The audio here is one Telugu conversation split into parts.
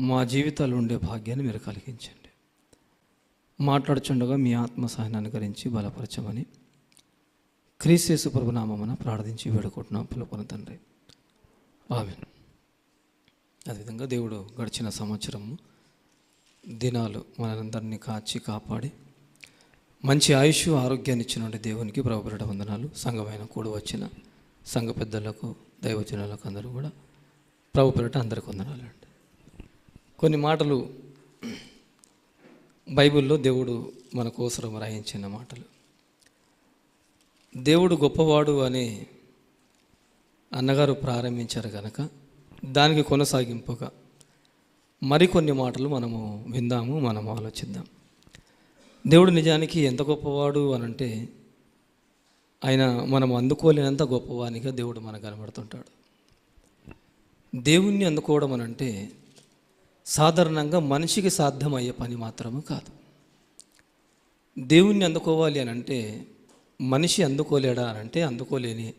మా జీవితాలు ఉండే భాగ్యాన్ని మీరు కలిగించండి. మాట్లాడుచుండగా మీ ఆత్మ సహాయాన్ని అనుకరించి బలపరచమని క్రీస్తేసు ప్రభునామమున ప్రార్థించి వేడుకుంటున్నాం. పిలుపున తండ్రి. ఆమె అదేవిధంగా దేవుడు గడిచిన సంవత్సరము దినాలు మనందరినీ కాచి కాపాడి మంచి ఆయుష్ ఆరోగ్యాన్ని ఇచ్చినటువంటి దేవునికి ప్రభుపరట వందనాలు. సంఘమైన కూడి వచ్చిన సంఘ పెద్దలకు దైవజనులకు అందరూ కూడా ప్రభుపరట అందరికి వందనాలండి. కొన్ని మాటలు బైబిల్లో దేవుడు మన కోసరం రాయించిన మాటలు. దేవుడు గొప్పవాడు అని అన్నగారు ప్రారంభించారు కనుక దానికి కొనసాగింపుగా మరికొన్ని మాటలు మనము విందాము మనం ఆలోచిద్దాం. దేవుడు నిజానికి ఎంత గొప్పవాడు అని అంటే ఆయన మనం అందుకోలేనంత గొప్పవానిగా దేవుడు మనకు కనబడుతుంటాడు. దేవుణ్ణి అందుకోవడం అని అంటే సాధారణంగా మనిషికి సాధ్యమయ్యే పని మాత్రము కాదు. దేవుణ్ణి అందుకోవాలి అని అంటే మనిషి అందుకోలేడా అని అంటే అందుకోలేని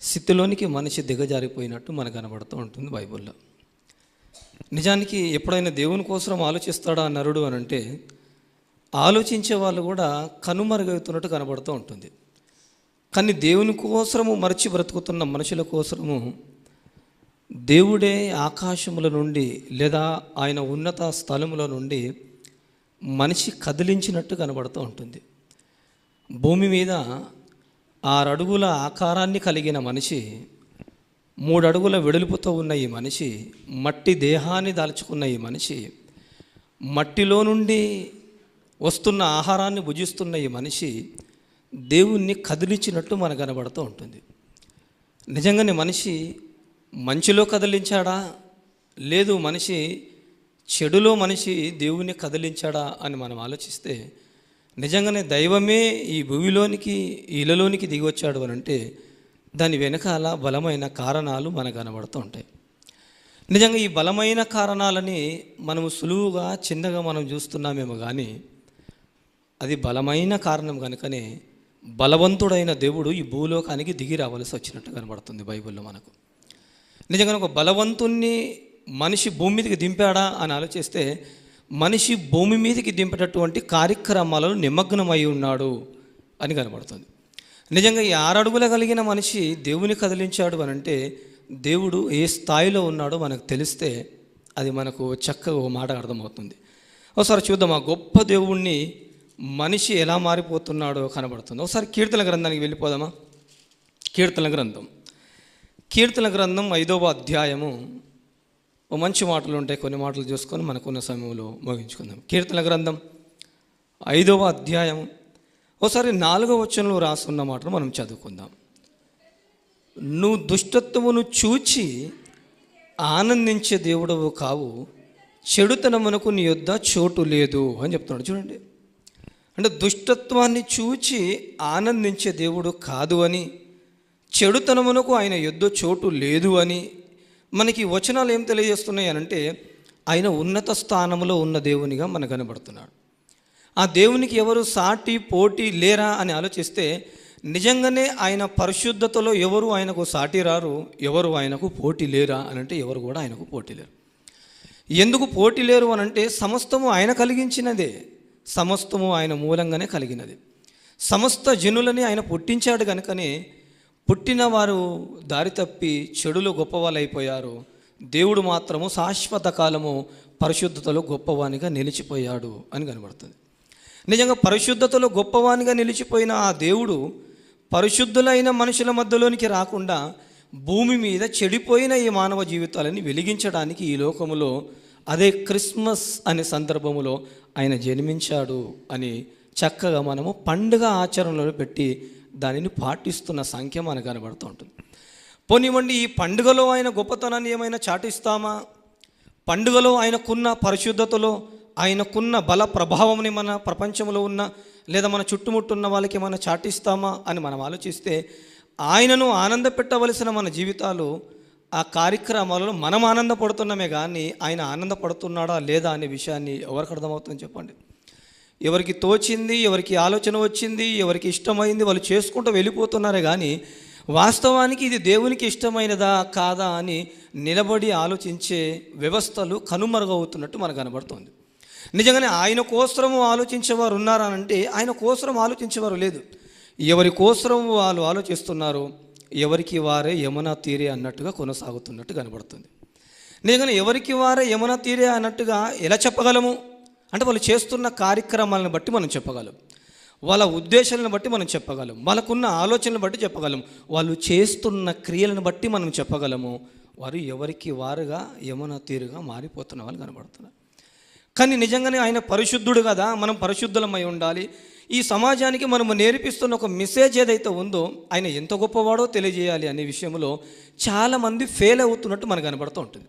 స్థితిలోనికి మనిషి దిగజారిపోయినట్టు మనకు కనబడుతూ ఉంటుంది బైబిల్లో. నిజానికి ఎప్పుడైనా దేవుని కోసం ఆలోచిస్తాడా నరుడు అని అంటే ఆలోచించే వాళ్ళు కూడా కనుమరుగవుతున్నట్టు కనబడుతూ ఉంటుంది. కానీ దేవుని కోసము మరచి బ్రతుకుతున్న మనుషుల కోసము దేవుడే ఆకాశముల నుండి లేదా ఆయన ఉన్నత స్థలముల నుండి మనిషి కదిలించినట్టు కనబడుతూ ఉంటుంది. భూమి మీద ఆరడుగుల ఆకారాన్ని కలిగిన మనిషి మూడు అడుగుల వెడల్పుతో ఉన్న ఈ మనిషి మట్టి దేహాన్ని దాల్చుకున్న ఈ మనిషి మట్టిలో నుండి వస్తున్న ఆహారాన్ని భుజిస్తున్న ఈ మనిషి దేవుణ్ణి కదిలించినట్టు మనకు కనబడుతూ ఉంటుంది. నిజంగానే మనిషి మంచిలో కదిలించాడా? లేదు మనిషి చెడులో మనిషి దేవుని కదిలించాడా అని మనం ఆలోచిస్తే నిజంగానే దైవమే ఈ భూమిలోనికి ఇళ్ళలోనికి దిగి వచ్చాడు అని అంటే దాని వెనకాల బలమైన కారణాలు మనకు కనబడుతూ ఉంటాయి. నిజంగా ఈ బలమైన కారణాలని మనము సులువుగా చిన్నగా మనం చూస్తున్నామేమో కానీ అది బలమైన కారణం కనుకనే బలవంతుడైన దేవుడు ఈ భూలోకానికి దిగి రావాల్సి వచ్చినట్టు కనబడుతుంది బైబిల్లో మనకు. నిజంగా ఒక బలవంతుణ్ణి మనిషి భూమి మీదకి దింపాడా అని ఆలోచిస్తే మనిషి భూమి మీదకి దింపేటటువంటి కార్యక్రమాలలో నిమగ్నమై ఉన్నాడు అని కనబడుతుంది. నిజంగా ఈ ఆరడుగుల కలిగిన మనిషి దేవుని కదిలించాడు అని అంటే దేవుడు ఏ స్థాయిలో ఉన్నాడో మనకు తెలిస్తే అది మనకు చక్కగా ఒక మాట అర్థమవుతుంది. ఒకసారి చూద్దాం ఆ గొప్ప దేవుణ్ణి మనిషి ఎలా మారిపోతున్నాడో కనబడుతుంది. ఒకసారి కీర్తన గ్రంథానికి వెళ్ళిపోదామా? కీర్తన గ్రంథం. కీర్తన గ్రంథం ఐదవ అధ్యాయము. ఓ మంచి మాటలు ఉంటాయి కొన్ని మాటలు చూసుకొని మనకున్న సమయంలో ముగించుకుందాం. కీర్తన గ్రంథం ఐదవ అధ్యాయం ఒకసారి నాలుగవ వచనంలో రాసున్న మాటను మనం చదువుకుందాం. నువ్వు దుష్టత్వమును చూచి ఆనందించే దేవుడవు కావు. చెడుతనమునకు నీ యొద్ద చోటు లేదు అని చెప్తున్నాడు. చూడండి. అంటే దుష్టత్వాన్ని చూచి ఆనందించే దేవుడు కాదు అని చెడుతనమునకు ఆయన యుద్ధ చోటు లేదు అని మనకి వచనాలు ఏం తెలియజేస్తున్నాయి అనంటే ఆయన ఉన్నత స్థానంలో ఉన్న దేవునిగా మనకు కనబడుతున్నాడు. ఆ దేవునికి ఎవరు సాటి పోటీ లేరా అని ఆలోచిస్తే నిజంగానే ఆయన పరిశుద్ధతలో ఎవరు ఆయనకు సాటి రారు ఎవరు ఆయనకు పోటీ లేరా అని అంటే ఎవరు కూడా ఆయనకు పోటీ లేరు. ఎందుకు పోటీ లేరు అని అంటే సమస్తము ఆయన కలిగించినదే. సమస్తము ఆయన మూలంగానే కలిగినది. సమస్త జనులని ఆయన పుట్టించాడు కనుకనే పుట్టిన వారు దారి తప్పి చెడులో గొప్పవాళ్ళు అయిపోయారు దేవుడు మాత్రము శాశ్వత కాలము పరిశుద్ధతలో గొప్పవానిగా నిలిచిపోయాడు అని కనబడుతుంది. నిజంగా పరిశుద్ధతలో గొప్పవానిగా నిలిచిపోయిన ఆ దేవుడు పరిశుద్ధులైన మనుషుల మధ్యలోనికి రాకుండా భూమి మీద చెడిపోయిన ఈ మానవ జీవితాలని వెలిగించడానికి ఈ లోకములో అదే క్రిస్మస్ అనే సందర్భములో ఆయన జన్మించాడు అని చక్కగా మనము పండుగ ఆచరణలో పెట్టి దానిని పాటిస్తున్న సంఖ్య మనకు కనబడుతూ ఉంటుంది. పోనివ్వండి ఈ పండుగలో ఆయన గొప్పతనాన్ని ఏమైనా చాటిస్తామా? పండుగలో ఆయనకున్న పరిశుద్ధతలో ఆయనకున్న బల ప్రభావంని మన ప్రపంచంలో ఉన్న లేదా మన చుట్టుముట్టున్న వాళ్ళకి ఏమైనా చాటిస్తామా అని మనం ఆలోచిస్తే ఆయనను ఆనంద పెట్టవలసిన మన జీవితాలు ఆ కార్యక్రమాలలో మనం ఆనందపడుతున్నామే కానీ ఆయన ఆనందపడుతున్నాడా లేదా అనే విషయాన్ని ఎవరికి అర్థమవుతుందని చెప్పండి. ఎవరికి తోచింది ఎవరికి ఆలోచన వచ్చింది ఎవరికి ఇష్టమైంది వాళ్ళు చేసుకుంటూ వెళ్ళిపోతున్నారే కానీ వాస్తవానికి ఇది దేవునికి ఇష్టమైనదా కాదా అని నిలబడి ఆలోచించే వ్యవస్థలు కనుమరుగవుతున్నట్టు మనకు కనబడుతుంది. నిజంగానే ఆయన కోసరము ఆలోచించేవారు ఉన్నారా అంటే ఆయన కోసరం ఆలోచించేవారు లేదు. ఎవరి కోసరం వాళ్ళు ఆలోచిస్తున్నారు ఎవరికి వారే యమునా తీరే అన్నట్టుగా కొనసాగుతున్నట్టు కనబడుతుంది. నిజంగానే ఎవరికి వారే యమునా తీరే అన్నట్టుగా ఎలా చెప్పగలము? అంటే వాళ్ళు చేస్తున్న కార్యక్రమాలను బట్టి మనం చెప్పగలం. వాళ్ళ ఉద్దేశాలను బట్టి మనం చెప్పగలం. వాళ్ళకున్న ఆలోచనలను బట్టి చెప్పగలం. వాళ్ళు చేస్తున్న క్రియలను బట్టి మనం చెప్పగలము. వారు ఎవరికి వారుగా యమున తీరుగా మారిపోతున్న వాళ్ళు కనబడుతున్నారు. కానీ నిజంగానే ఆయన పరిశుద్ధుడు కదా. మనం పరిశుద్ధులమై ఉండాలి. ఈ సమాజానికి మనము నేర్పిస్తున్న ఒక మెసేజ్ ఏదైతే ఉందో ఆయన ఎంత గొప్పవాడో తెలియజేయాలి అనే విషయంలో చాలామంది ఫెయిల్ అవుతున్నట్టు మనకు కనబడుతూ ఉంటుంది.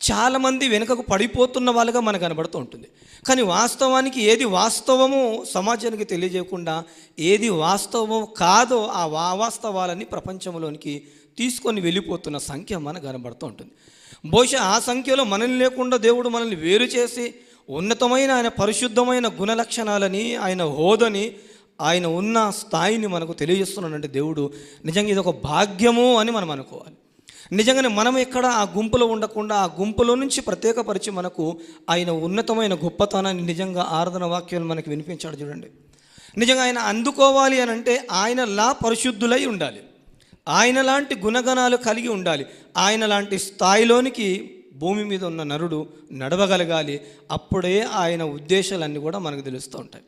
చాలామంది వెనుకకు పడిపోతున్న వాళ్ళుగా మనకు కనబడుతూ ఉంటుంది. కానీ వాస్తవానికి ఏది వాస్తవమో సమాజానికి తెలియజేయకుండా ఏది వాస్తవమో కాదో ఆ వాస్తవాలని ప్రపంచంలోనికి తీసుకొని వెళ్ళిపోతున్న సంఖ్య మనకు కనబడుతూ ఉంటుంది. బహుశా ఆ సంఖ్యలో మనల్ని లేకుండా దేవుడు మనల్ని వేరు చేసి ఉన్నతమైన ఆయన పరిశుద్ధమైన గుణ లక్షణాలని ఆయన హోదని ఆయన ఉన్న స్థాయిని మనకు తెలియజేస్తున్నాడంటే దేవుడు నిజంగా ఇది ఒక భాగ్యము అని మనం అనుకోవాలి. నిజంగానే మనం ఎక్కడ ఆ గుంపులో ఉండకుండా ఆ గుంపులో నుంచి ప్రత్యేకపరిచి మనకు ఆయన ఉన్నతమైన గొప్పతనాన్ని నిజంగా ఆరాధన వాక్యాలు మనకి వినిపించాడు చూడండి. నిజంగా ఆయన అందుకోవాలి అని అంటే ఆయనలా పరిశుద్ధులై ఉండాలి. ఆయన లాంటి గుణగణాలు కలిగి ఉండాలి. ఆయన లాంటి స్థాయిలోనికి భూమి మీద ఉన్న నరుడు నడవగలగాలి. అప్పుడే ఆయన ఉద్దేశాలన్నీ కూడా మనకు తెలుస్తూ ఉంటాయి.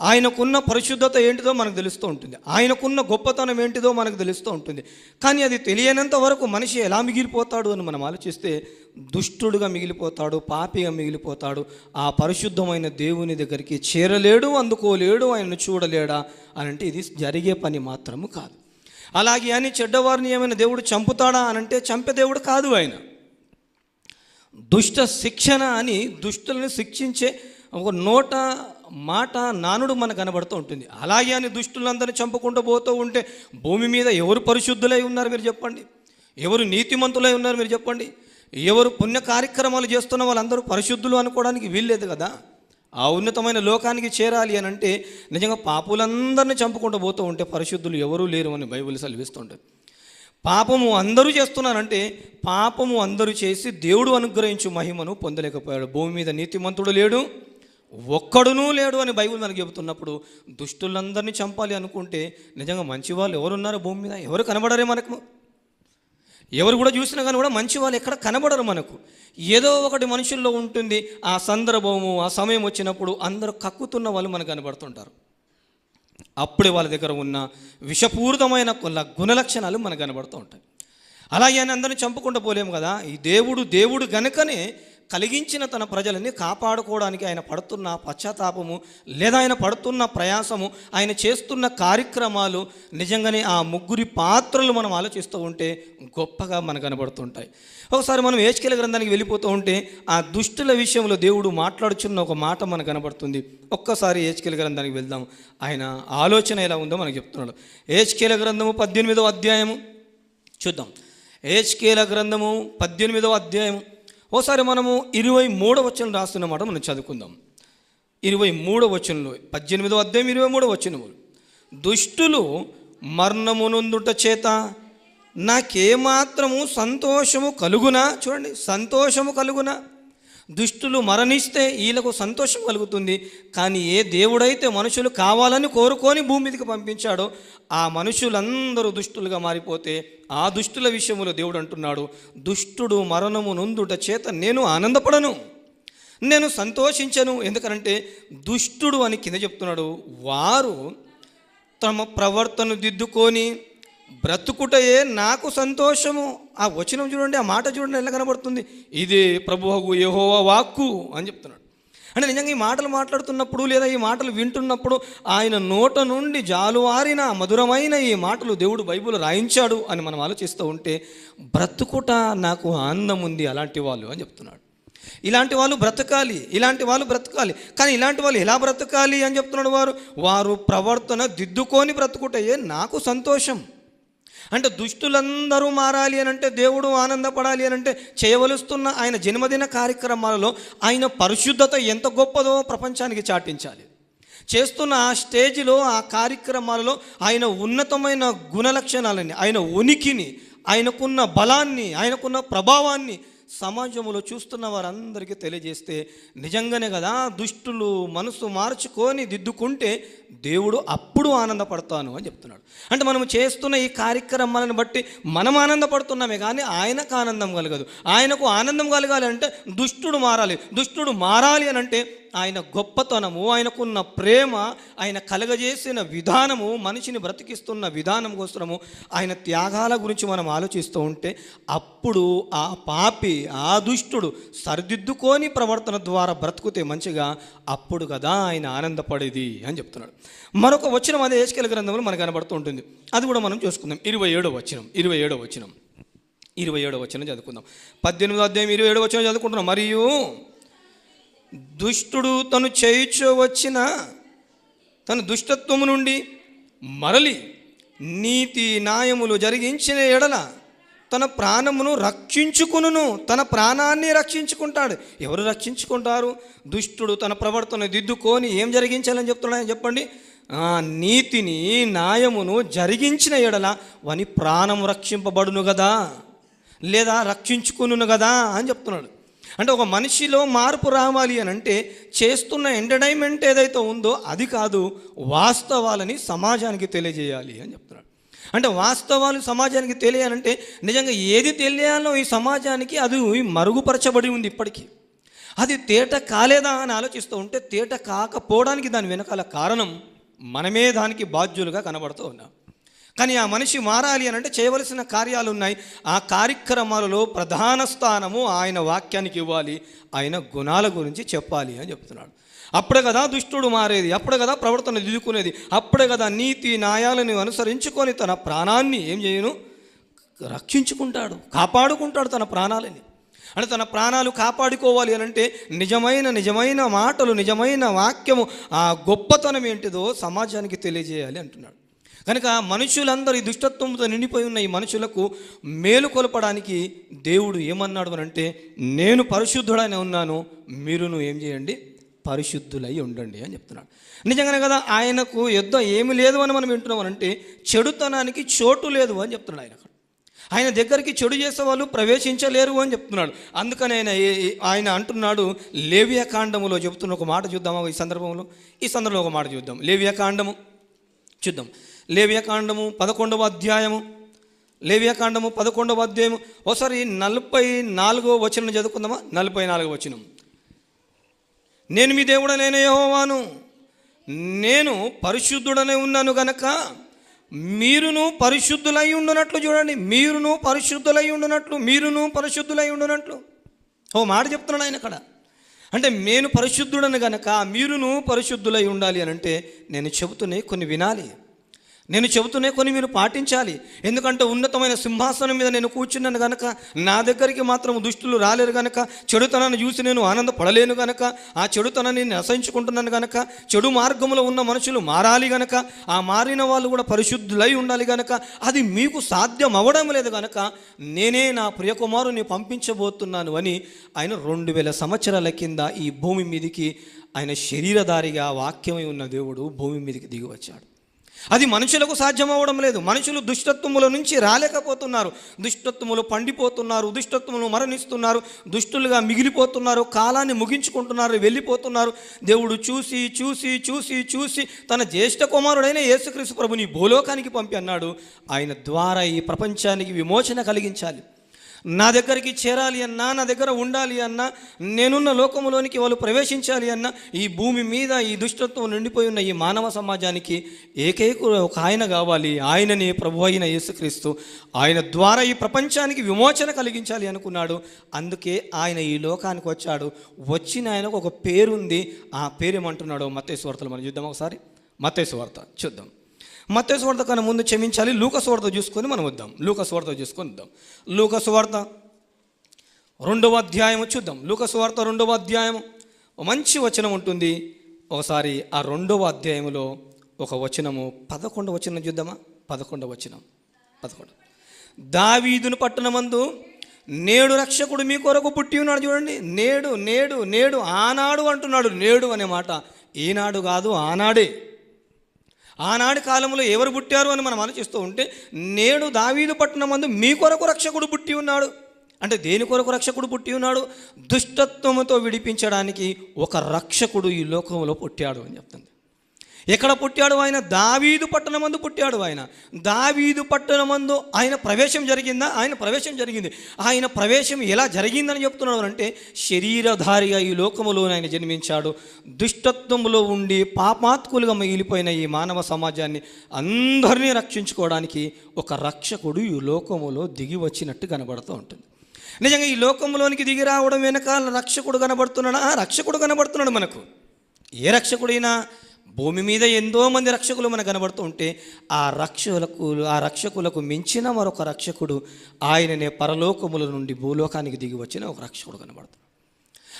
ఆయనకున్న పరిశుద్ధత ఏంటిదో మనకు తెలుస్తూ ఉంటుంది. ఆయనకున్న గొప్పతనం ఏంటిదో మనకు తెలుస్తూ ఉంటుంది. కానీ అది తెలియనంత వరకు మనిషి ఎలా మిగిలిపోతాడు అని మనం ఆలోచిస్తే దుష్టుడుగా మిగిలిపోతాడు పాపిగా మిగిలిపోతాడు ఆ పరిశుద్ధమైన దేవుని దగ్గరికి చేరలేడు అందుకోలేడు ఆయనను చూడలేడా అని అంటే ఇది జరిగే పని మాత్రము కాదు. అలాగే అని చెడ్డవారిని ఏమైనా దేవుడు చంపుతాడా అనంటే చంపే దేవుడు కాదు ఆయన. దుష్ట శిక్షణ అని దుష్టులను శిక్షించే ఒక నోట మాట నానుడు మనకు కనబడుతూ ఉంటుంది. అలాగే అని దుష్టులందరినీ చంపుకుంటూ పోతూ ఉంటే భూమి మీద ఎవరు పరిశుద్ధులై ఉన్నారు మీరు చెప్పండి? ఎవరు నీతిమంతులై ఉన్నారు మీరు చెప్పండి? ఎవరు పుణ్య కార్యక్రమాలు చేస్తున్న వాళ్ళందరూ పరిశుద్ధులు అనుకోవడానికి వీల్లేదు కదా? ఆ ఉన్నతమైన లోకానికి చేరాలి అని అంటే నిజంగా పాపులందరినీ చంపుకుంటూ పోతూ ఉంటే పరిశుద్ధులు ఎవరూ లేరు అని బైబిల్ సెలవిస్తుంటుంది. పాపము అందరూ చేస్తున్నారంటే పాపము అందరూ చేసి దేవుడు అనుగ్రహించు మహిమను పొందలేకపోయాడు. భూమి మీద నీతిమంతుడు లేడు ఒక్కడునూ లేడు అని బైబిల్ మనకు చెబుతున్నప్పుడు దుష్టులందరినీ చంపాలి అనుకుంటే నిజంగా మంచి వాళ్ళు ఎవరున్నారు భూమి మీద? ఎవరు కనబడరే మనకు? ఎవరు కూడా చూసినా కానీ కూడా మంచి వాళ్ళు ఎక్కడ కనబడరు మనకు. ఏదో ఒకటి మనుషుల్లో ఉంటుంది. ఆ సందర్భము ఆ సమయం వచ్చినప్పుడు అందరూ కక్కుతున్న వాళ్ళు మనకు కనబడుతుంటారు. అప్పుడే వాళ్ళ దగ్గర ఉన్న విషపూరితమైన కొన్ని గుణలక్షణాలు మనకు కనబడుతూ ఉంటాయి. అలాగే అని అందరిని చంపుకుంటూ పోలేము కదా? ఈ దేవుడు దేవుడు గనుకనే కలిగించిన తన ప్రజలని కాపాడుకోవడానికి ఆయన పడుతున్న పశ్చాత్తాపము లేదా ఆయన పడుతున్న ప్రయాసము ఆయన చేస్తున్న కార్యక్రమాలు నిజంగానే ఆ ముగ్గురి పాత్రలు మనం ఆలోచిస్తూ ఉంటే గొప్పగా మనకు కనబడుతుంటాయి. ఒకసారి మనం ఏజ్కేల గ్రంథానికి వెళ్ళిపోతూ ఉంటే ఆ దుష్టుల విషయంలో దేవుడు మాట్లాడుచున్న ఒక మాట మనకు కనబడుతుంది. ఒక్కసారి ఏజ్కేల గ్రంథానికి వెళ్దాం. ఆయన ఆలోచన ఎలా ఉందో మనకు చెప్తున్నాడు. ఏజ్కేల గ్రంథము పద్దెనిమిదవ అధ్యాయము చూద్దాం. ఏజ్కేల గ్రంథము పద్దెనిమిదవ అధ్యాయము ఓసారి మనము ఇరవై మూడవ వచనం రాస్తున్నమాట మనం చదువుకుందాం. ఇరవై మూడవ వచనంలో పద్దెనిమిదవ అధ్యాయం ఇరవై మూడవ వచనము. దుష్టులు మరణమునందుట చేత నాకేమాత్రము సంతోషము కలుగునా? చూడండి సంతోషము కలుగునా? దుష్టులు మరణిస్తే వీళ్ళకు సంతోషం కలుగుతుంది. కానీ ఏ దేవుడైతే మనుషులు కావాలని కోరుకొని భూమి మీదకి పంపించాడో ఆ మనుషులందరూ దుష్టులుగా మారిపోతే ఆ దుష్టుల విషయంలో దేవుడు అంటున్నాడు దుష్టుడు మరణము నొందుట చేత నేను ఆనందపడను నేను సంతోషించను. ఎందుకనంటే దుష్టుడు అని కింద చెప్తున్నాడు వారు తమ ప్రవర్తన దిద్దుకొని బ్రతుకుటయే నాకు సంతోషము. ఆ వచనం చూడండి ఆ మాట చూడండి ఎలా కనబడుతుంది? ఇదే ప్రభువు యహోవా వాక్కు అని చెప్తున్నాడు. అంటే నిజంగా ఈ మాటలు మాట్లాడుతున్నప్పుడు లేదా ఈ మాటలు వింటున్నప్పుడు ఆయన నోట నుండి జాలువారిన మధురమైన ఈ మాటలు దేవుడు బైబిల్ రాయించాడు అని మనం ఆలోచిస్తూ ఉంటే బ్రతుకుట నాకు ఆనందం ఉంది అలాంటి వాళ్ళు అని చెప్తున్నాడు. ఇలాంటి వాళ్ళు బ్రతకాలి ఇలాంటి వాళ్ళు బ్రతకాలి. కానీ ఇలాంటి వాళ్ళు ఎలా బ్రతకాలి అని చెప్తున్నాడు వారు? వారు ప్రవర్తన దిద్దుకొని బ్రతుకుటయే నాకు సంతోషం. అంటే దుష్టులందరూ మారాలి అని అంటే దేవుడు ఆనందపడాలి అని అంటే చేయవలుస్తున్న ఆయన జన్మదిన కార్యక్రమాలలో ఆయన పరిశుద్ధత ఎంత గొప్పదో ప్రపంచానికి చాటించాలి. చేస్తున్న ఆ స్టేజ్లో ఆ కార్యక్రమాలలో ఆయన ఉన్నతమైన గుణ లక్షణాలని ఆయన ఉనికిని ఆయనకున్న బలాన్ని ఆయనకున్న ప్రభావాన్ని సమాజంలో చూస్తున్న వారందరికీ తెలియజేస్తే నిజంగానే కదా దుష్టులు మనసు మార్చుకొని దిద్దుకుంటే దేవుడు అప్పుడు ఆనందపడతాను అని చెప్తున్నాడు. అంటే మనం చేస్తున్న ఈ కార్యక్రమాలను బట్టి మనం ఆనందపడుతున్నామే కానీ ఆయనకు ఆనందం కలగదు. ఆయనకు ఆనందం కలగాలి అంటే దుష్టుడు మారాలి. దుష్టుడు మారాలి అని అంటే ఆయన గొప్పతనము ఆయనకున్న ప్రేమ ఆయన కలగజేసిన విధానము మనిషిని బ్రతికిస్తున్న విధానం కోసము ఆయన త్యాగాల గురించి మనం ఆలోచిస్తూ ఉంటే అప్పుడు ఆ పాపి ఆ దుష్టుడు సరిదిద్దుకొని ప్రవర్తన ద్వారా బ్రతుకుతే మంచిగా అప్పుడు కదా ఆయన ఆనందపడేది అని చెప్తున్నాడు. మరొక వచనం అదే ఏసుకెళ్ళ గ్రంథంలో మనకు కనబడుతూ ఉంటుంది. అది కూడా మనం చూసుకుందాం. ఇరవై ఏడో వచనం ఇరవై ఏడో వచనం. ఇరవై ఏడో వచనం చదువుకుందాం. పద్దెనిమిదో అధ్యాయం ఇరవై ఏడో వచనం చదువుకుంటున్నాం. మరియు దుష్టుడు తను చేయుచో వచ్చిన తన దుష్టత్వము నుండి మరలి నీతి న్యాయములు జరిగించిన ఎడల తన ప్రాణమును రక్షించుకును తన ప్రాణాన్ని రక్షించుకుంటాడు. ఎవరు రక్షించుకుంటారు? దుష్టుడు తన ప్రవర్తన దిద్దుకొని ఏం జరిగించాలని చెప్తున్నాడని చెప్పండి. నీతిని న్యాయమును జరిగించిన ఎడల వాని ప్రాణము రక్షింపబడును కదా లేదా రక్షించుకును కదా అని చెప్తున్నాడు. అంటే ఒక మనిషిలో మార్పు రావాలి అని అంటే చేస్తున్న ఎంటర్టైన్మెంట్ ఏదైతే ఉందో అది కాదు వాస్తవాలని సమాజానికి తెలియజేయాలి అని చెప్తున్నాడు. అంటే వాస్తవాలు సమాజానికి తెలియాలంటే నిజంగా ఏది తెలియాలో ఈ సమాజానికి అది మరుగుపరచబడి ఉంది ఇప్పటికీ. అది తేట కాలేదా అని ఆలోచిస్తూ ఉంటే తేట కాకపోవడానికి దాని వెనకాల కారణం మనమే దానికి బాధ్యులుగా కనబడుతూ ఉన్నాం. కానీ ఆ మనిషి మారాలి అని అంటే చేయవలసిన కార్యాలు ఉన్నాయి ఆ కార్యక్రమాలలో ప్రధాన స్థానము ఆయన వాక్యానికి ఇవ్వాలి. ఆయన గుణాల గురించి చెప్పాలి అని చెప్తున్నాడు. అప్పుడే కదా దుష్టుడు మారేది. అప్పుడే కదా ప్రవర్తన దిద్దుకునేది అప్పుడే కదా నీతి న్యాయాలను అనుసరించుకొని తన ప్రాణాన్ని ఏం చేయను? రక్షించుకుంటాడు. కాపాడుకుంటాడు తన ప్రాణాలని. అంటే తన ప్రాణాలు కాపాడుకోవాలి అని అంటే నిజమైన నిజమైన మాటలు నిజమైన వాక్యము ఆ గొప్పతనం ఏంటిదో సమాజానికి తెలియజేయాలి అంటున్నాడు. కనుక మనుషులందరూ ఈ దుష్టత్వంతో నిండిపోయి ఉన్న ఈ మనుషులకు మేలు కొలపడానికి దేవుడు ఏమన్నాడు అని అంటే నేను పరిశుద్ధుడని ఉన్నాను మీరును ఏం చేయండి? పరిశుద్ధులై ఉండండి అని చెప్తున్నాడు. నిజంగానే కదా ఆయనకు యుద్ధం ఏమి లేదు అని మనం వింటున్నాం అని అంటే చెడుతనానికి చోటు లేదు అని చెప్తున్నాడు ఆయన. అక్కడ ఆయన దగ్గరికి చెడు చేసే వాళ్ళు ప్రవేశించలేరు అని చెప్తున్నాడు. అందుకని ఆయన ఏ- ఆయన అంటున్నాడు లేవ్యకాండములో చెప్తున్న ఒక మాట చూద్దామా ఈ సందర్భంలో? ఈ సందర్భంలో ఒక మాట చూద్దాం. లేవియా కాండము. చూద్దాం. లేవ్యకాండము పదకొండవ అధ్యాయము. లేవ్యకాండము పదకొండవ అధ్యాయము. ఒకసారి నలభై నాలుగో వచనం చదువుకుందామా? నలభై నాలుగో వచనం. నేను మీ దేవుడ నేను యహోవాను. నేను పరిశుద్ధుడనే ఉన్నాను గనక మీరును పరిశుద్ధులై ఉండునట్లు చూడండి. మీరును పరిశుద్ధులై ఉండునట్లు మీరును పరిశుద్ధులై ఉండునట్లు. ఓ మాట చెప్తున్నాడు ఆయన అక్కడ. అంటే నేను పరిశుద్ధుడను గనక మీరును పరిశుద్ధులై ఉండాలి అని అంటే నేను చెబుతున్నాయి కొన్ని వినాలి. నేను చెబుతూనే కొన్ని మీరు పాటించాలి. ఎందుకంటే ఉన్నతమైన సింహాసనం మీద నేను కూర్చున్నాను గనక నా దగ్గరికి మాత్రం దుష్టులు రాలేరు గనక చెడుతనాన్ని చూసి నేను ఆనందపడలేను గనక ఆ చెడుతనాన్ని నశించుకుంటున్నాను అసహించుకుంటున్నాను గనక చెడు మార్గంలో ఉన్న మనుషులు మారాలి గనక ఆ మారిన వాళ్ళు కూడా పరిశుద్ధులై ఉండాలి గనక అది మీకు సాధ్యం అవ్వడం లేదు గనక నేనే నా ప్రియకుమారుని పంపించబోతున్నాను అని ఆయన రెండు వేల సంవత్సరాల కింద ఈ భూమి మీదికి ఆయన శరీరధారిగా వాక్యమై ఉన్న దేవుడు భూమి మీదకి దిగి వచ్చాడు. అది మనుషులకు సాధ్యం అవ్వడం లేదు. మనుషులు దుష్టత్వముల నుంచి రాలేకపోతున్నారు. దుష్టత్వములు పండిపోతున్నారు. దుష్టత్వములు మరణిస్తున్నారు. దుష్టులుగా మిగిలిపోతున్నారు. కాలాన్ని ముగించుకుంటున్నారు. వెళ్ళిపోతున్నారు. దేవుడు చూసి చూసి చూసి చూసి తన జ్యేష్ఠ కుమారుడైన యేసుక్రీస్తు ప్రభుని భూలోకానికి పంపి అన్నాడు. ఆయన ద్వారా ఈ ప్రపంచానికి విమోచన కలిగించాలి. నా దగ్గరికి చేరాలి అన్నా నా దగ్గర ఉండాలి అన్నా నేనున్న లోకంలోనికి వాళ్ళు ప్రవేశించాలి అన్నా ఈ భూమి మీద ఈ దుష్టత్వం నిండిపోయి ఉన్న ఈ మానవ సమాజానికి ఏకైక ఒక ఆయన కావాలి. ఆయనని ప్రభు అయిన యేసుక్రీస్తు. ఆయన ద్వారా ఈ ప్రపంచానికి విమోచన కలిగించాలి అనుకున్నాడు. అందుకే ఆయన ఈ లోకానికి వచ్చాడు. వచ్చిన ఆయనకు ఒక పేరుంది. ఆ పేరు ఏమంటున్నాడు మత్తేశ్వార్తలు మనం చూద్దాం ఒకసారి. మత్తేశ్వార్త చూద్దాం. మత్తేశ్వార్త కన్నా ముందు క్షమించాలి. లూకస్వార్త చూసుకొని మనం వద్దాం. లూకస్వార్త చూసుకొని వద్దాం. లూకస్వార్త రెండవ అధ్యాయం చూద్దాం. లూకస్వార్త రెండవ అధ్యాయం మంచి వచనం ఉంటుంది. ఒకసారి ఆ రెండవ అధ్యాయంలో ఒక వచనము. పదకొండవ వచనం చూద్దామా? పదకొండవ వచనం. పదకొండు. దావీదును పట్టణమందు నేడు రక్షకుడు మీ కొరకు పుట్టి ఉన్నాడు చూడండి. నేడు నేడు నేడు ఆనాడు అంటున్నాడు. నేడు అనే మాట ఈనాడు కాదు ఆనాడే. ఆనాడు కాలంలో ఎవరు పుట్టారు అని మనం ఆలోచిస్తూ ఉంటే నేడు దావీదు పట్టణం మందు మీ కొరకు రక్షకుడు పుట్టి ఉన్నాడు. అంటే దేని కొరకు రక్షకుడు పుట్టి ఉన్నాడు? దుష్టత్వముతో విడిపించడానికి ఒక రక్షకుడు ఈ లోకంలో పుట్టాడు అని చెప్తుంది. ఎక్కడ పుట్టాడు ఆయన? దావీదు పట్టణమందు పుట్టాడు ఆయన. దావీదు పట్టణమందు ఆయన ప్రవేశం జరిగిందా? ఆయన ప్రవేశం జరిగింది. ఆయన ప్రవేశం ఎలా జరిగిందని చెప్తున్నాడు అంటే శరీరధారిగా ఈ లోకములో ఆయన జన్మించాడు. దుష్టత్వంలో ఉండి పాపాత్కులుగా మిగిలిపోయిన ఈ మానవ సమాజాన్ని అందరినీ రక్షించుకోవడానికి ఒక రక్షకుడు ఈ లోకములో దిగి వచ్చినట్టు కనబడుతూ ఉంటుంది. నిజంగా ఈ లోకంలోనికి దిగి రావడం వెనకాల రక్షకుడు కనబడుతున్నాడు? ఆ రక్షకుడు కనబడుతున్నాడు మనకు. ఏ రక్షకుడైనా భూమి మీద ఎంతో మంది రక్షకులు మనకు కనబడుతూ ఉంటే ఆ రక్షకులకు ఆ రక్షకులకు మించిన మరొక రక్షకుడు ఆయననే పరలోకముల నుండి భూలోకానికి దిగి వచ్చిన ఒక రక్షకుడు కనబడుతున్నాడు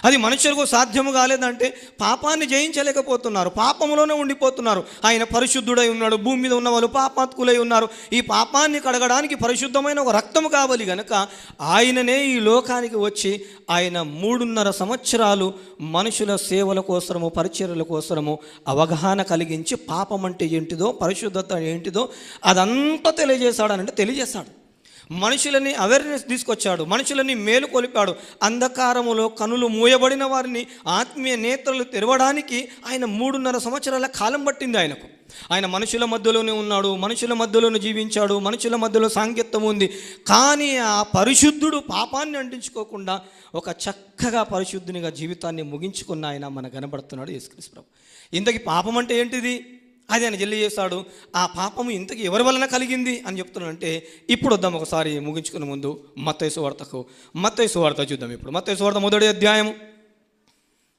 అది మనుషులకు సాధ్యము కాలేదంటే పాపాన్ని జయించలేకపోతున్నారు పాపములోనే ఉండిపోతున్నారు. ఆయన పరిశుద్ధుడై ఉన్నాడు భూమి మీద ఉన్న వాళ్ళు పాపాత్కులై ఉన్నారు. ఈ పాపాన్ని కడగడానికి పరిశుద్ధమైన ఒక రక్తము కావాలి గనక ఆయననే ఈ లోకానికి వచ్చి ఆయన మూడున్నర సంవత్సరాలు మనుషుల సేవల కోసము పరిచర్యల కోసము అవగాహన కలిగించి పాపం అంటే ఏంటిదో పరిశుద్ధత ఏంటిదో అదంతా తెలియజేశాడనంటే తెలియజేశాడు. మనుషులని అవేర్నెస్ తీసుకొచ్చాడు మనుషులని మేలుకొలిపాడు అంధకారములో కనులు మూయబడిన వారిని ఆత్మీయ నేత్రలు తెరవడానికి ఆయన మూడున్నర సంవత్సరాల కాలం పట్టింది ఆయనకు. ఆయన మనుషుల మధ్యలోనే ఉన్నాడు మనుషుల మధ్యలోనే జీవించాడు మనుషుల మధ్యలో సాంకేత్యం ఉంది. కానీ ఆ పరిశుద్ధుడు పాపాన్ని అంటించుకోకుండా ఒక చక్కగా పరిశుద్ధునిగా జీవితాన్ని ముగించుకున్న ఆయన మన కనబడుతున్నాడు యేసుక్రీస్ ప్రభు. ఇంతకీ పాపం అంటే ఏంటిది? అది ఆయన జల్లి చేశాడు. ఆ పాపము ఇంతకి ఎవరి వలన కలిగింది అని చెప్తున్నానంటే ఇప్పుడు వద్దాం ఒకసారి ముగించుకునే ముందు మత్తైసు వార్తకు. మత్తైసు వార్త చూద్దాం ఇప్పుడు. మత్తైసు వార్త మొదటి అధ్యాయం.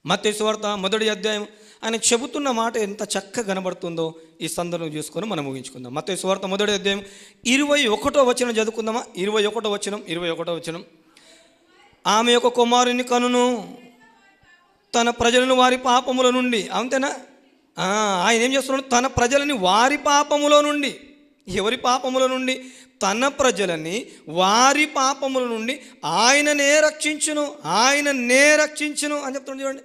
మత్తైసు వార్త మొదటి అధ్యాయం. ఆయన చెబుతున్న మాట ఎంత చక్కగా కనబడుతుందో ఈ సందర్భం చూసుకొని మనం ముగించుకుందాం. మత్తైసు వార్త మొదటి అధ్యాయం. ఇరవై ఒకటో వచనం చదువుకుందామా? ఇరవై ఒకటో వచనం ఇరవై ఒకటో వచనం. ఆమె యొక్క కుమారుని కనును తన ప్రజలను వారి పాపముల నుండి అంతేనా? ఆయన ఏం చేస్తున్నాడు? తన ప్రజలని వారి పాపములో నుండి ఎవరి పాపముల నుండి? తన ప్రజలని వారి పాపముల నుండి ఆయననే రక్షించును ఆయననే రక్షించును అని చెప్తున్నాడు చూడండి.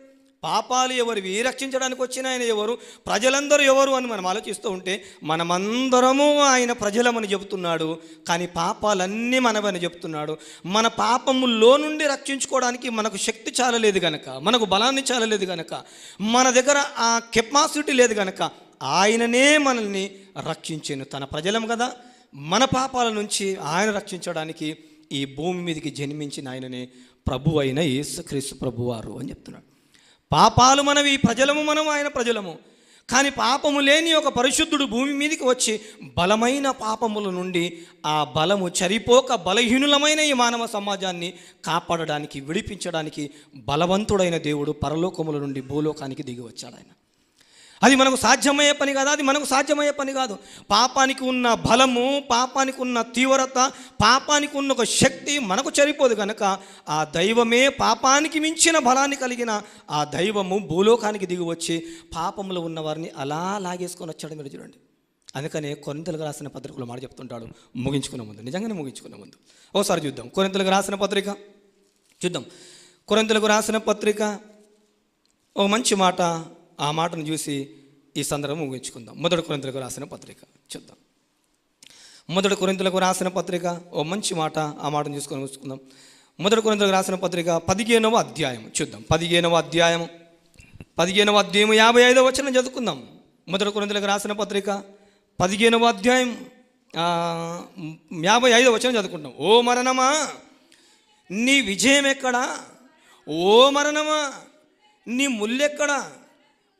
పాపాలు ఎవరివి రక్షించడానికి వచ్చిన ఆయన ఎవరు? ప్రజలందరూ ఎవరు అని మనం ఆలోచిస్తూ ఉంటే మనమందరము ఆయన ప్రజలమని చెబుతున్నాడు. కానీ పాపాలన్నీ మనవని చెప్తున్నాడు మన పాపముల్లో నుండి రక్షించుకోవడానికి మనకు శక్తి చాలలేదు గనక మనకు బలాన్ని చాలలేదు గనక మన దగ్గర ఆ కెపాసిటీ లేదు గనక ఆయననే మనల్ని రక్షించాను. తన ప్రజలం కదా. మన పాపాల నుంచి ఆయన రక్షించడానికి ఈ భూమి మీదకి జన్మించిన ఆయననే ప్రభు అయిన యేసుక్రీస్తు ప్రభువారు అని చెప్తున్నాడు. పాపాలు మనవి ప్రజలము మనం ఆయన ప్రజలము. కానీ పాపము లేని ఒక పరిశుద్ధుడు భూమి మీదకి వచ్చి బలమైన పాపముల నుండి ఆ బలము చరిపోక బలహీనులమైన ఈ మానవ సమాజాన్ని కాపాడడానికి విడిపించడానికి బలవంతుడైన దేవుడు పరలోకముల నుండి భూలోకానికి దిగి వచ్చాడు ఆయన. అది మనకు సాధ్యమయ్యే పని కాదు అది మనకు సాధ్యమయ్యే పని కాదు. పాపానికి ఉన్న బలము పాపానికి ఉన్న తీవ్రత పాపానికి ఉన్న ఒక శక్తి మనకు సరిపోదు కనుక ఆ దైవమే పాపానికి మించిన బలాన్ని కలిగిన ఆ దైవము భూలోకానికి దిగి వచ్చి పాపంలో ఉన్న వారిని అలా లాగేసుకొని వచ్చాడు మీరు చూడండి. అందుకనే కొరింతలకు రాసిన పత్రికలో మాట చెప్తుంటాడు. ముగించుకున్న ముందు నిజంగానే ముగించుకున్న ముందు. ఒకసారి చూద్దాం. కొరింతలకు రాసిన పత్రిక? చూద్దాం. కొరింతలకు రాసిన పత్రిక? ఒక మంచి మాట. ఆ మాటను చూసి ఈ సందర్భం ముగించుకుందాం. మొదటి కొరింతలకు రాసిన పత్రిక చూద్దాం. మొదటి కొరింతలకు రాసిన పత్రిక ఓ మంచి మాట ఆ మాటను చూసుకొని ముగించుకుందాం. మొదటి కొరింతలకు రాసిన పత్రిక పదిహేనవ అధ్యాయం చూద్దాం. పదిహేనవ అధ్యాయం పదిహేనవ అధ్యాయం యాభై ఐదవ వచనం చదువుకుందాం. మొదటి కొరింతలకు రాసిన పత్రిక పదిహేనవ అధ్యాయం యాభై ఐదవ వచనం చదువుకుంటాం ఓ మరణమా నీ విజయం ఎక్కడా ఓ మరణమా నీ ముల్లెక్కడా?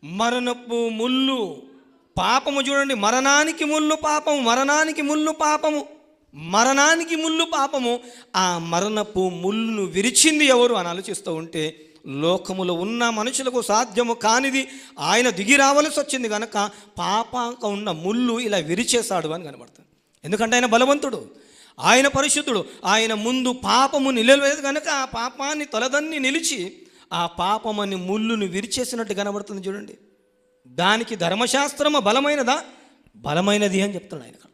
మరణపు ముళ్ళు పాపము చూడండి మరణానికి ముళ్ళు పాపము మరణానికి ముళ్ళు పాపము మరణానికి ముళ్ళు పాపము. ఆ మరణపు ముళ్ళును విరిచింది ఎవరు అని ఆలోచిస్తూ ఉంటే లోకములో ఉన్న మనుషులకు సాధ్యము కానిది ఆయన దిగి రావలసి వచ్చింది కనుక పాపాక ఉన్న ముళ్ళు ఇలా విరిచేశాడు అని కనబడుతుంది. ఎందుకంటే ఆయన బలవంతుడు ఆయన పరిశుద్ధుడు. ఆయన ముందు పాపము నిలవలేదు కనుక ఆ పాపాన్ని తలదన్ని నిలిచి ఆ పాపమని ముళ్ళును విరిచేసినట్టు కనబడుతుంది చూడండి. దానికి ధర్మశాస్త్రము బలమైనదా? బలమైనది అని చెప్తున్నాడు ఆయన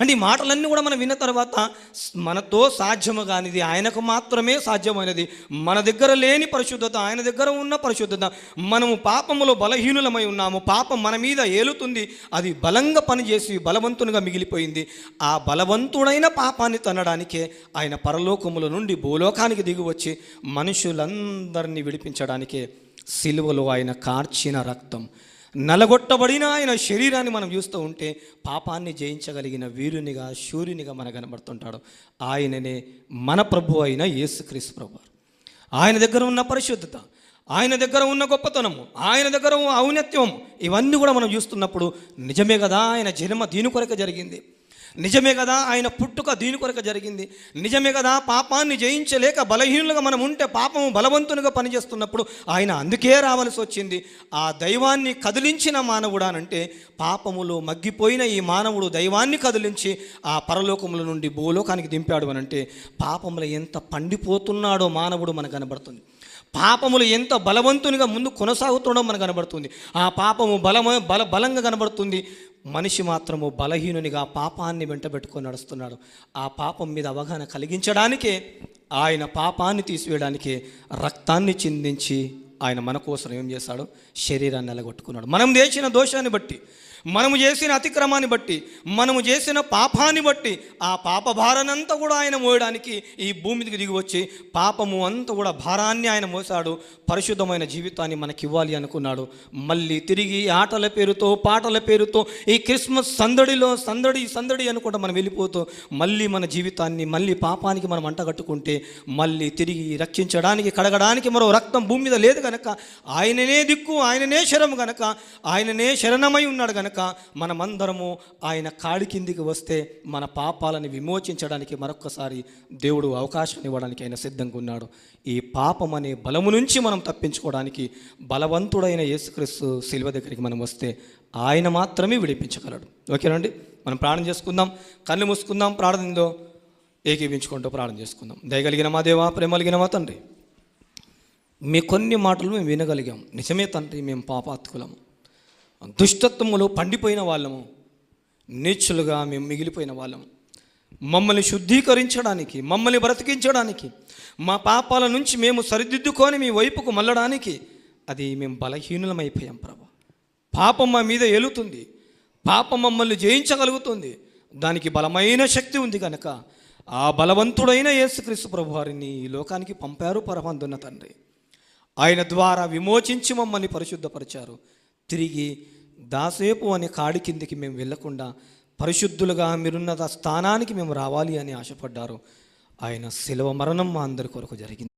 అంటే ఈ మాటలన్నీ కూడా మనం విన్న తర్వాత మనతో సాధ్యము కానిది ఆయనకు మాత్రమే సాధ్యమైనది. మన దగ్గర లేని పరిశుద్ధత ఆయన దగ్గర ఉన్న పరిశుద్ధత మనము పాపములో బలహీనులమై ఉన్నాము. పాపం మన మీద ఏలుతుంది. అది బలంగా పనిచేసి బలవంతునిగా మిగిలిపోయింది. ఆ బలవంతుడైన పాపాన్ని తనడానికే ఆయన పరలోకముల నుండి భూలోకానికి దిగి వచ్చి మనుషులందరినీ విడిపించడానికే సిలువలో ఆయన కార్చిన రక్తం. నలగొట్టబడిన ఆయన శరీరాన్ని మనం చూస్తూ ఉంటే పాపాన్ని జయించగలిగిన వీరునిగా శూర్యునిగా మన కనబడుతుంటాడు. ఆయననే మన ప్రభు అయిన యేసుక్రీస్తు ప్రభు. ఆయన దగ్గర ఉన్న పరిశుద్ధత ఆయన దగ్గర ఉన్న గొప్పతనము ఆయన దగ్గర ఔన్నత్యం ఇవన్నీ కూడా మనం చూస్తున్నప్పుడు నిజమే కదా ఆయన జన్మ దీని కొరకు జరిగింది. నిజమే కదా ఆయన పుట్టుక దీని కొరకు జరిగింది. నిజమే కదా పాపాన్ని జయించలేక బలహీనులుగా మనం ఉంటే పాపము బలవంతునిగా పనిచేస్తున్నప్పుడు ఆయన అందుకే రావాల్సి వచ్చింది. ఆ దైవాన్ని కదిలించిన మానవుడానంటే పాపములో మగ్గిపోయిన ఈ మానవుడు దైవాన్ని కదిలించి ఆ పరలోకముల నుండి భూలోకానికి దింపాడు అనంటే పాపములు ఎంత పండిపోతున్నాడో మానవుడు మనకు కనబడుతుంది. పాపములు ఎంత బలవంతునిగా ముందు కొనసాగుతుండడం మనకు కనబడుతుంది. ఆ పాపము బలమ బల బలంగా కనబడుతుంది. మనిషి మాత్రము బలహీనునిగా పాపాన్ని వెంటబెట్టుకొని నడుస్తున్నాడు. ఆ పాపం మీద అవగాహన కలిగించడానికే ఆయన పాపాన్ని తీసివేయడానికే రక్తాన్ని చిందించి ఆయన మన కోసం ఏం చేశాడు? శరీరాన్ని నిలగొట్టుకున్నాడు. మనం చేసిన దోషాన్ని బట్టి మనము చేసిన అతిక్రమాన్ని బట్టి మనము చేసిన పాపాన్ని బట్టి ఆ పాప భారానంతా కూడా ఆయన మోయడానికి ఈ భూమి మీదకి దిగి వచ్చి పాపము అంతా కూడా భారాన్ని ఆయన మోసాడు పరిశుద్ధమైన జీవితాన్ని మనకి ఇవ్వాలి అనుకున్నాడు. మళ్ళీ తిరిగి ఆటల పేరుతో పాటల పేరుతో ఈ క్రిస్మస్ సందడిలో సందడి సందడి అనుకుంటా మనం వెళ్ళిపోతూ మళ్ళీ మన జీవితాన్ని మళ్ళీ పాపానికి మనం అంటగట్టుకుంటే మళ్ళీ తిరిగి రక్షించడానికి కడగడానికి మరో రక్తం భూమి మీద లేదు కనుక ఆయననే దిక్కు ఆయననే శరం గనక ఆయననే శరణమై ఉన్నాడు కనుక కనుక మనమందరము ఆయన కాడి కిందికి వస్తే మన పాపాలను విమోచించడానికి మరొక్కసారి దేవుడు అవకాశం ఇవ్వడానికి ఆయన సిద్ధంగా ఉన్నాడు. ఈ పాపం అనే బలము నుంచి మనం తప్పించుకోవడానికి బలవంతుడైన యేసుక్రీస్తు శిల్వ దగ్గరికి మనం వస్తే ఆయన మాత్రమే విడిపించగలడు. ఓకేనండి మనం ప్రాణం చేసుకుందాం కళ్ళు మూసుకుందాం ప్రార్థనలో ఏకీపించుకుంటూ ప్రార్థన చేసుకుందాం. దయగలిగిన మా దేవా ప్రేమలిగిన మా తండ్రి మీ కొన్ని మాటలు మేము వినగలిగాం. నిజమే తండ్రి మేము పాపాత్కులము దుష్టత్వములో పండిపోయిన వాళ్ళము నీచులుగా మేము మిగిలిపోయిన వాళ్ళము. మమ్మల్ని శుద్ధీకరించడానికి మమ్మల్ని బ్రతికించడానికి మా పాపాల నుంచి మేము సరిదిద్దుకొని మీ వైపుకు మళ్ళడానికి అది మేము బలహీనులమైపోయాం ప్రభు. పాపం మా మీద ఏలుతుంది. పాపం మమ్మల్ని జయించగలుగుతుంది. దానికి బలమైన శక్తి ఉంది కనుక ఆ బలవంతుడైన యేసుక్రీస్తు ప్రభు వారిని ఈ లోకానికి పంపారు పరమందున్న తండ్రి. ఆయన ద్వారా విమోచించి మమ్మల్ని పరిశుద్ధపరిచారు. తిరిగి దాసేపు అనే కాడి కిందికి మేము వెళ్ళకుండా పరిశుద్ధులుగా మీరున్న స్థానానికి మేము రావాలి అని ఆశపడ్డారు. ఆయన శిలవ మరణం మా అందరి కొరకు జరిగింది.